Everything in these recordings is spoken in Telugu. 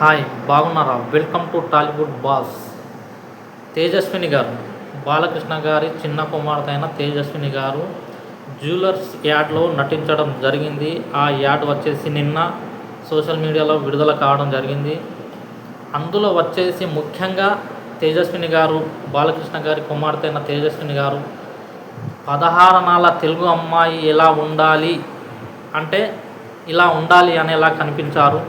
హాయ్ బాగున్నారా? Welcome to Tollywood boss. Tejaswini garu. Balakrishna గారి చిన్న కుమార్తె అయిన తేజస్విని గారు జ్యువెలర్స్ యాడ్లో నటించడం జరిగింది. ఆ యాడ్ వచ్చేసి నిన్న సోషల్ మీడియాలో విడుదల కావడం జరిగింది. అందులో వచ్చేసి ముఖ్యంగా తేజస్విని గారు బాలకృష్ణ గారి కుమార్తె అయిన తేజస్విని గారు పదహారణాల తెలుగు అమ్మాయి ఎలా ఉండాలి అంటే ఇలా ఉండాలి అనేలా కనిపించారు.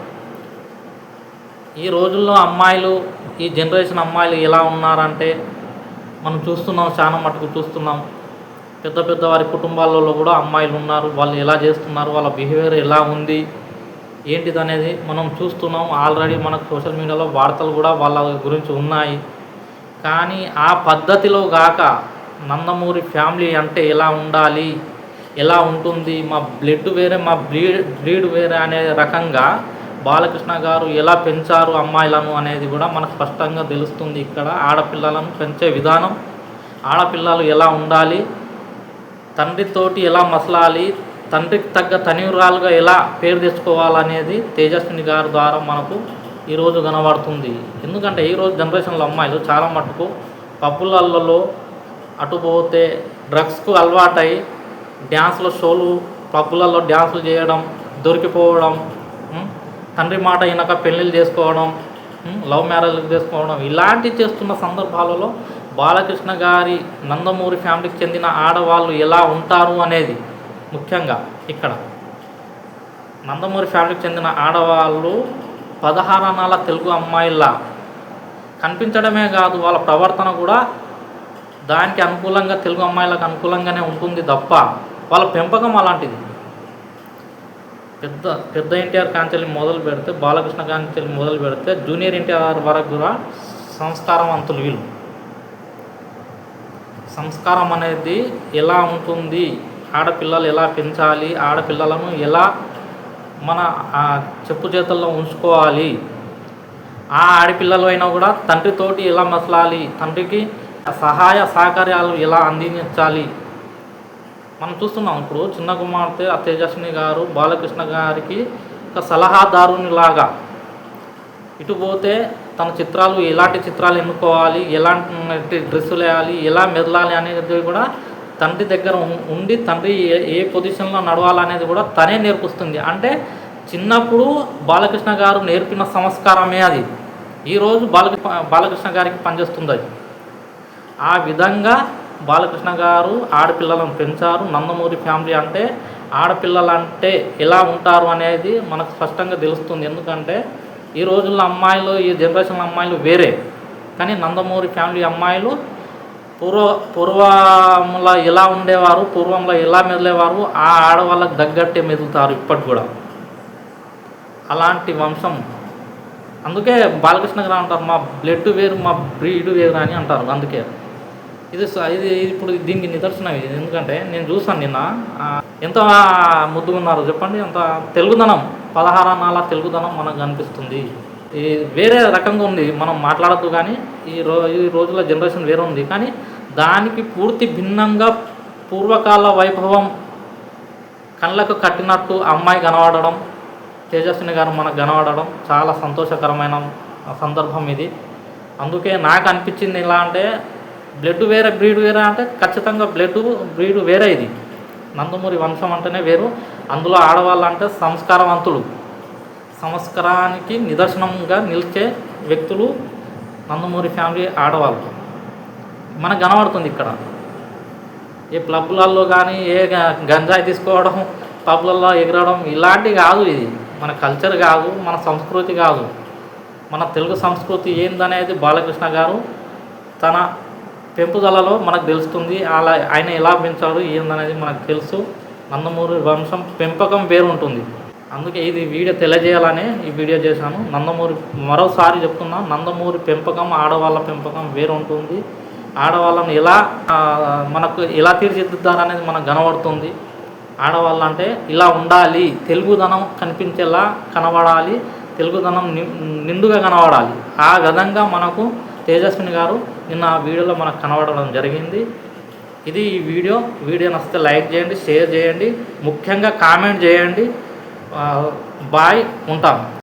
ఈ రోజుల్లో అమ్మాయిలు ఈ జనరేషన్ అమ్మాయిలు ఎలా ఉన్నారంటే మనం చూస్తున్నాం చాలా మటుకు చూస్తున్నాం. పెద్ద పెద్ద వారి కుటుంబాలలో కూడా అమ్మాయిలు ఉన్నారు. వాళ్ళు ఎలా చేస్తున్నారు? వాళ్ళ బిహేవియర్ ఎలా ఉంది? ఏంటిది అనేది మనం చూస్తున్నాం. ఆల్రెడీ మనకు సోషల్ మీడియాలో వార్తలు కూడా వాళ్ళ గురించి ఉన్నాయి. కానీ ఆ పద్ధతిలో గాక నందమూరి ఫ్యామిలీ అంటే ఎలా ఉండాలి? ఎలా ఉంటుంది? మా బ్లడ్ వేరే మా బ్లీడ్ బ్లీడ్ వేరే అనే రకంగా బాలకృష్ణ గారు ఎలా పెంచారు అమ్మాయిలను అనేది కూడా మనకు స్పష్టంగా తెలుస్తుంది ఇక్కడ. ఆడపిల్లలను పెంచే విధానం ఆడపిల్లలు ఎలా ఉండాలి తండ్రితోటి ఎలా మసలాలి తండ్రికి తగ్గ తనివురాలుగా ఎలా పేరు తెచ్చుకోవాలనేది తేజస్విని గారి ద్వారా మనకు ఈరోజు కనబడుతుంది. ఎందుకంటే ఈరోజు జనరేషన్లో అమ్మాయిలు చాలా మటుకు పబ్బులలో అటు పోతే డ్రగ్స్కు అలవాటై డ్యాన్స్లో షోలు పబ్బులలో డ్యాన్సులు చేయడం దొరికిపోవడం తండ్రి మాట అయినాక పెళ్ళిళ్ళు చేసుకోవడం లవ్ మ్యారేజ్లు చేసుకోవడం ఇలాంటివి చేస్తున్న సందర్భాలలో బాలకృష్ణ గారి నందమూరి ఫ్యామిలీకి చెందిన ఆడవాళ్ళు ఎలా ఉంటారు అనేది ముఖ్యంగా ఇక్కడ. నందమూరి ఫ్యామిలీకి చెందిన ఆడవాళ్ళు పదహారణాల తెలుగు అమ్మాయిలా. కనిపించడమే కాదు వాళ్ళ ప్రవర్తన కూడా దానికి అనుకూలంగా తెలుగు అమ్మాయిలకు అనుకూలంగానే ఉంటుంది తప్ప వాళ్ళ పెంపకం అలాంటిది. పెద్ద పెద్ద ఎన్టీఆర్ కాంచెల్లి మొదలు పెడితే బాలకృష్ణ కాంచెల్లి మొదలు పెడితే జూనియర్ ఎన్టీఆర్ వరకు కూడా సంస్కారవంతులు వీళ్ళు. సంస్కారం అనేది ఎలా ఉంటుంది? ఆడపిల్లలు ఎలా పెంచాలి? ఆడపిల్లలను ఎలా మన చెప్పు చేతుల్లో ఉంచుకోవాలి? ఆ ఆడపిల్లలు అయినా కూడా తండ్రితోటి ఎలా మసలాలి? తండ్రికి సహాయ సహకార్యాలు ఎలా అందించాలి? మనం చూస్తున్నాం ఇప్పుడు చిన్న కుమార్తె ఆ తేజస్విని గారు బాలకృష్ణ గారికి ఒక సలహాదారునిలాగా ఇటు పోతే తన చిత్రాలు ఎలాంటి చిత్రాలు ఎన్నుకోవాలి ఎలాంటి డ్రెస్సులు వేయాలి ఎలా మెదలాలి అనేది కూడా తండ్రి దగ్గర ఉం- ఉండి తండ్రి ఏ ఏ పొజిషన్లో నడవాలనేది కూడా తనే నేర్పిస్తుంది. అంటే చిన్నప్పుడు బాలకృష్ణ గారు నేర్పిన సంస్కారమే అది. ఈరోజు బాలకృష్ణ బాలకృష్ణ గారికి పనిచేస్తుంది అది. ఆ విధంగా బాలకృష్ణ గారు ఆడపిల్లలను పెంచారు. నందమూరి ఫ్యామిలీ అంటే ఆడపిల్లలు అంటే ఎలా ఉంటారు అనేది మనకు స్పష్టంగా తెలుస్తుంది. ఎందుకంటే ఈ రోజుల్లో అమ్మాయిలు ఈ జనరేషన్ అమ్మాయిలు వేరే. కానీ నందమూరి ఫ్యామిలీ అమ్మాయిలు పూర్వ పూర్వంలో ఎలా ఉండేవారు పూర్వంలో ఎలా మెదిలేవారు ఆ ఆడవాళ్ళకి తగ్గట్టే మెదులుతారు ఇప్పటి కూడా. అలాంటి వంశం. అందుకే బాలకృష్ణ గారు అంటారు మా బ్లడ్ వేరు మా బ్రీడ్ వేరు అని అంటారు. అందుకే ఇది స- ఇది ఇప్పుడు దీనికి నిదర్శనం ఇది. ఎందుకంటే నేను చూసాను నిన్న ఎంత ముద్దుగున్నారో చెప్పండి. ఎంత తెలుగుదనం పదహారణాల తెలుగుదనం మనకు కనిపిస్తుంది. ఈ వేరే రకంగా ఉంది మనం మాట్లాడద్దు కానీ ఈ రో ఈ రోజుల జనరేషన్ వేరే ఉంది. కానీ దానికి పూర్తి భిన్నంగా పూర్వకాల వైభవం కళ్ళకు కట్టినట్టు అమ్మాయి కనబడడం తేజస్విని గారు మనకు కనబడడం చాలా సంతోషకరమైన సందర్భం ఇది. అందుకే నాకు అనిపించింది ఎలా అంటే బ్లడ్ వేరే బ్రీడ్ వేరే అంటే ఖచ్చితంగా బ్లడ్ బ్రీడ్ వేరే ఇది. నందమూరి వంశం అంటేనే వేరు. అందులో ఆడవాళ్ళు అంటే సంస్కారవంతులు. సంస్కారానికి నిదర్శనంగా నిలిచే వ్యక్తులు నందమూరి ఫ్యామిలీ ఆడవాళ్ళు. మనకు కనబడుతుంది ఇక్కడ. ఏ క్లబ్లలో కానీ ఏ గంజాయి తీసుకోవడం పబ్లలో ఎగరడం ఇలాంటివి కాదు ఇది. మన కల్చర్ కాదు మన సంస్కృతి కాదు. మన తెలుగు సంస్కృతి ఏందనేది బాలకృష్ణ గారు తన పెంపుదలలో మనకు తెలుస్తుంది అలా ఆయన ఎలా పెంచాడు ఏందనేది మనకు తెలుసు. నందమూరి వంశం పెంపకం వేరు ఉంటుంది అందుకే ఇది వీడియో తెలియజేయాలనే ఈ వీడియో చేశాను. నందమూరి మరోసారి చెప్తున్నా నందమూరి పెంపకం ఆడవాళ్ళ పెంపకం వేరు ఉంటుంది ఆడవాళ్ళను ఎలా మనకు ఎలా తీర్చిదిద్దారనేది మనకు కనబడుతుంది. ఆడవాళ్ళు అంటే ఇలా ఉండాలి తెలుగుదనం కనిపించేలా కనబడాలి తెలుగుదనం నిండుగా కనబడాలి. ఆ విధంగా మనకు తేజస్విని గారు నిన్న ఆ వీడియోలో మనకు కనబడడం జరిగింది. ఇది ఈ వీడియో. వీడియో నచ్చితే లైక్ చేయండి షేర్ చేయండి ముఖ్యంగా కామెంట్ చేయండి. బాయ్ ఉంటాం